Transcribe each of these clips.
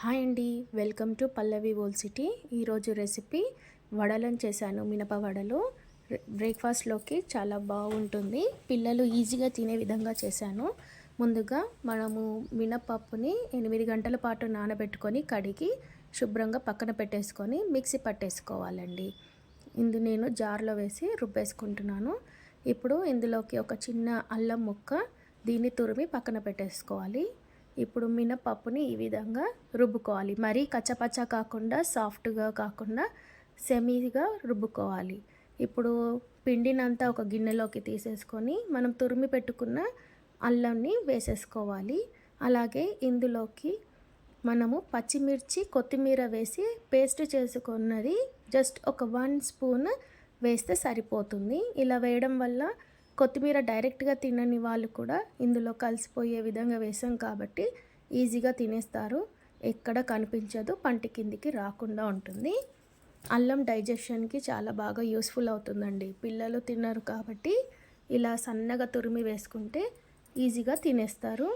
Hi అండి. Welcome to Pallavi old city. ఈరోజు recipe వడలను చేశాను మినప వడలు. బ్రేక్ఫాస్ట్లోకి చాలా బాగుంటుంది. పిల్లలు ఈజీగా తినే విధంగా చేశాను. ముందుగా మనము మినపప్పుని ఎనిమిది గంటల పాటు నానబెట్టుకొని కడిగి శుభ్రంగా పక్కన పెట్టేసుకొని మిక్సీ పట్టేసుకోవాలండి. ఇందు నేను జార్లో వేసి రుబ్బేసుకుంటున్నాను. ఇప్పుడు ఇందులోకి ఒక చిన్న అల్లం ముక్క దీన్ని తురిమి పక్కన పెట్టేసుకోవాలి. ఇప్పుడు మినపప్పుని ఈ విధంగా రుబ్బుకోవాలి. మరీ కచ్చపచ్చ కాకుండా సాఫ్ట్గా కాకుండా సెమీగా రుబ్బుకోవాలి. ఇప్పుడు పిండినంతా ఒక గిన్నెలోకి తీసేసుకొని మనం తురిమి పెట్టుకున్న అల్లంని వేసేసుకోవాలి. అలాగే ఇందులోకి మనము పచ్చిమిర్చి కొత్తిమీర వేసి పేస్ట్ చేసుకున్నది జస్ట్ ఒక వన్ స్పూన్ వేస్తే సరిపోతుంది. ఇలా వేయడం వల్ల కొత్తిమీర డైరెక్ట్గా తినని వాళ్ళు కూడా ఇందులో కలిసిపోయే విధంగా వేసాం కాబట్టి ఈజీగా తినేస్తారు. ఎక్కడ కనిపించదు పంటి కిందికి రాకుండా ఉంటుంది. అల్లం డైజెషన్కి చాలా బాగా యూస్ఫుల్ అవుతుందండి. పిల్లలు తిన్నారు కాబట్టి ఇలా సన్నగా తురిమి వేసుకుంటే ఈజీగా తినేస్తారు.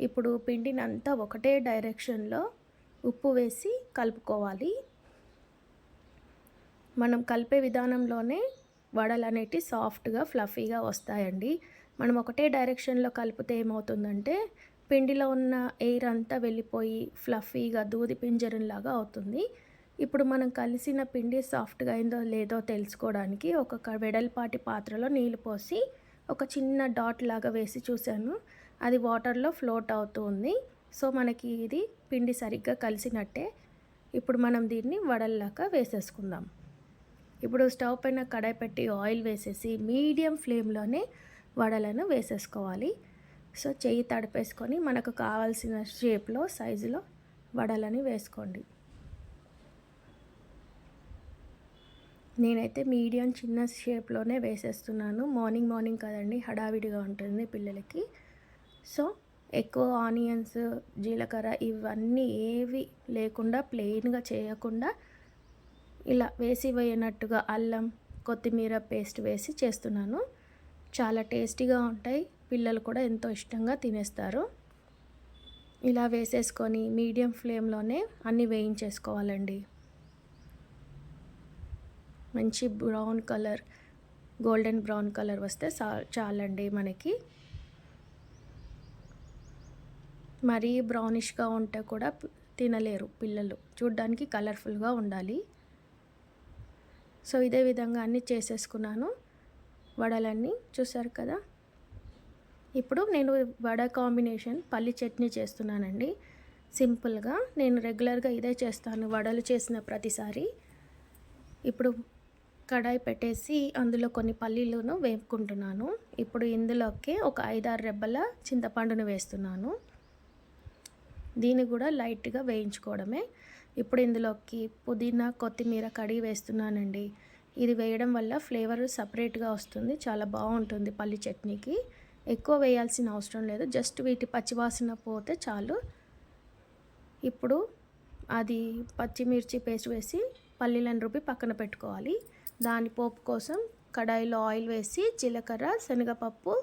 ఇప్పుడు పిండినంతా ఒకటే డైరెక్షన్లో ఉప్పు వేసి కలుపుకోవాలి. మనం కలిపే విధానంలోనే వడలు అనేవి సాఫ్ట్గా ఫ్లఫీగా వస్తాయండి. మనం ఒకటే డైరెక్షన్లో కలిపితే ఏమవుతుందంటే పిండిలో ఉన్న ఎయిర్ అంతా వెళ్ళిపోయి ఫ్లఫీగా దూది పింజరంలాగా అవుతుంది. ఇప్పుడు మనం కలిసిన పిండి సాఫ్ట్గా అయిందో లేదో తెలుసుకోవడానికి ఒక వెడల్పాటి పాత్రలో నీళ్ళు పోసి ఒక చిన్న డాట్ లాగా వేసి చూశాను. అది వాటర్లో ఫ్లోట్ అవుతుంది. సో మనకి ఇది పిండి సరిగ్గా కలిసినట్టే. ఇప్పుడు మనం దీన్ని వడల్లాగా వేసేసుకుందాం. ఇప్పుడు స్టవ్ పైన కడాయి పెట్టి ఆయిల్ వేసేసి మీడియం ఫ్లేమ్లోనే వడలను వేసేసుకోవాలి. సో చెయ్యి తడిపేసుకొని మనకు కావాల్సిన షేప్లో సైజులో వడలని వేసుకోండి. నేనైతే మీడియం చిన్న షేప్లోనే వేసేస్తున్నాను. మార్నింగ్ మార్నింగ్ కదండి హడావిడిగా ఉంటుంది పిల్లలకి. సో ఎక్కువ ఆనియన్స్ జీలకర్ర ఇవన్నీ ఏవి లేకుండా ప్లెయిన్గా చేయకుండా ఇలా వేసి వేయనట్టుగా అల్లం కొత్తిమీర పేస్ట్ వేసి చేస్తున్నాను. చాలా టేస్టీగా ఉంటాయి. పిల్లలు కూడా ఎంతో ఇష్టంగా తినేస్తారు. ఇలా వేసేసుకొని మీడియం ఫ్లేమ్లోనే అన్నీ వేయించేసుకోవాలండి. మంచి brown colour golden brown colour వస్తే చాలండి మనకి. మరీ బ్రౌనిష్గా ఉంటే కూడా తినలేరు పిల్లలు. చూడ్డానికి కలర్ఫుల్గా ఉండాలి. సో ఇదే విధంగా అన్నీ చేసేసుకున్నాను. వడలన్నీ చూసారు కదా? ఇప్పుడు నేను వడ కాంబినేషన్ పల్లి చట్నీ చేస్తున్నానండి. సింపుల్గా నేను రెగ్యులర్గా ఇదే చేస్తాను వడలు చేసిన ప్రతిసారి. ఇప్పుడు కడాయి పెట్టేసి అందులో కొన్ని పల్లీలను వేపుకుంటున్నాను. ఇప్పుడు ఇందులోకి ఒక ఐదారు రెబ్బల చింతపండును వేస్తున్నాను. దీన్ని కూడా లైట్గా వేయించుకోవడమే. ఇప్పుడు ఇందులోకి పుదీనా కొత్తిమీర కడిగి వేస్తున్నానండి. ఇది వేయడం వల్ల ఫ్లేవర్ సపరేట్గా వస్తుంది. చాలా బాగుంటుంది పల్లి చట్నీకి. ఎక్కువ వేయాల్సిన అవసరం లేదు. జస్ట్ వీటి పచ్చివాసన పోతే చాలు. ఇప్పుడు అది పచ్చిమిర్చి పేస్ట్ వేసి పల్లీలను రుబ్బి పక్కన పెట్టుకోవాలి. దాని పోపు కోసం కడాయిలో ఆయిల్ వేసి జీలకర్ర శనగపప్పు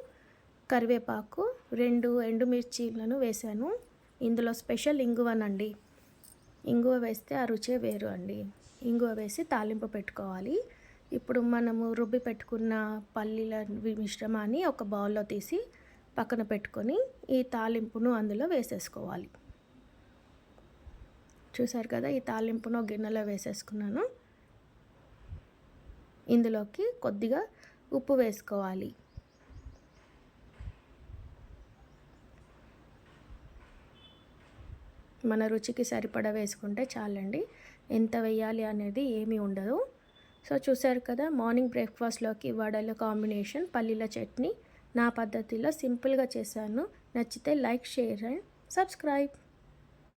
కరివేపాకు రెండు ఎండుమిర్చీలను వేశాను ఇందులో స్పెషల్ ఇంగువనండి. ఇంగువ వేస్తే ఆ రుచే వేరు అండి. ఇంగువ వేసి తాలింపు పెట్టుకోవాలి. ఇప్పుడు మనము రుబ్బి పెట్టుకున్న పల్లీల మిశ్రమాన్ని ఒక బౌల్లో తీసి పక్కన పెట్టుకొని ఈ తాలింపును అందులో వేసేసుకోవాలి. చూసారు కదా ఈ తాలింపును గిన్నెలో వేసేసుకున్నాను. ఇందులోకి కొద్దిగా ఉప్పు వేసుకోవాలి. మన రుచికి సరిపడా వేసుకుంటే చాలండి. ఎంత వేయాలి అనేది ఏమీ ఉండదు. సో చూసారు కదా మార్నింగ్ బ్రేక్ఫాస్ట్లోకి వడల కాంబినేషన్ పల్లీల చట్నీ. నా పద్ధతిలో సింపుల్గా చేశాను. నచ్చితే లైక్ షేర్ అండ్ సబ్స్క్రైబ్.